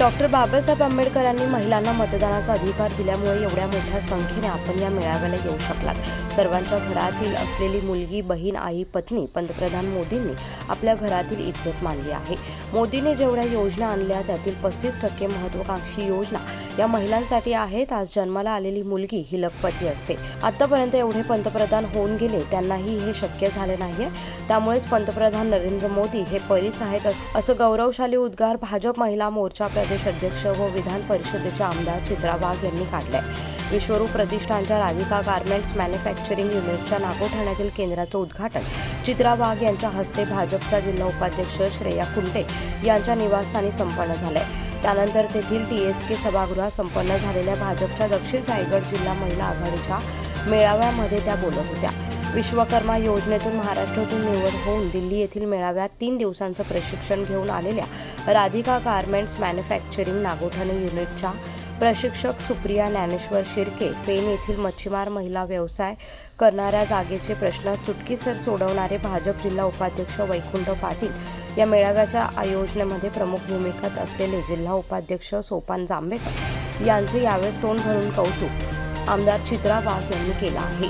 Doctor Babasaheb आंबेडकरांनी महिलांना मतदानाचा अधिकार दिल्यामुळे एवढ्या मोठ्या संख्येने आपण या मेळाव्याला येऊ शकलात. सर्वांच्या घरातील असलेली मुलगी बहीण आई पत्नी पंतप्रधान मोदींनी आपल्या घरातील इज्जत मानली आहे. मोदीने जेवढ्या योजना आणल्या त्यातील पस्तीस टक्के महत्वाकांक्षी योजना या महिलांसाठी आहेत आज जन्माला आलेली मुलगी ही लखपती असते. आतापर्यंत एवढे पंतप्रधान होऊन गेले त्यांनाही हे शक्य झाले नाहीये. त्यामुळेच पंतप्रधान नरेंद्र मोदी हे परीस आहेत असं गौरवशाली उद्गार भाजप महिला मोर्चा प्रदेश अध्यक्ष व विधान परिषदेच्या आमदार चित्रा वाघ यांनी काढलाय. विश्वरूप प्रतिष्ठानच्या राधिका गार्मेंट्स मॅन्युफॅक्चरिंग युनिटच्या नागोठाण्यातील केंद्राचं उद्घाटन चित्रा वाघ यांच्या हस्ते भाजपच्या जिल्हा उपाध्यक्ष श्रेया कुंटे यांच्या निवासस्थानी संपन्न झालंय. त्यानंतर तेथील टी एस के सभागृहात संपन्न झालेल्या भाजपच्या दक्षिण रायगड जिल्हा महिला आघाडीच्या मेळाव्यामध्ये त्या बोलत होत्या. विश्वकर्मा योजनेतून महाराष्ट्रातून निवड होऊन दिल्ली येथील मेळाव्यात तीन दिवसांचं प्रशिक्षण घेऊन आलेल्या राधिका गारमेंट्स मॅन्युफॅक्चरिंग नागोठाणे युनिटच्या प्रशिक्षक सुप्रिया ज्ञानेश्वर शिर्के पेन येथील मच्छीमार महिला व्यवसाय करणाऱ्या जागेचे प्रश्न चुटकीसर सोडवणारे भाजप जिल्हा उपाध्यक्ष वैकुंठ पाटील या मेळाव्याच्या आयोजनेमध्ये प्रमुख भूमिकेत असलेले जिल्हा उपाध्यक्ष सोपान जांभेकर यांचे यावेळेस तोंड भरून कौतुक आमदार चित्रा वाघ यांनी केलं आहे.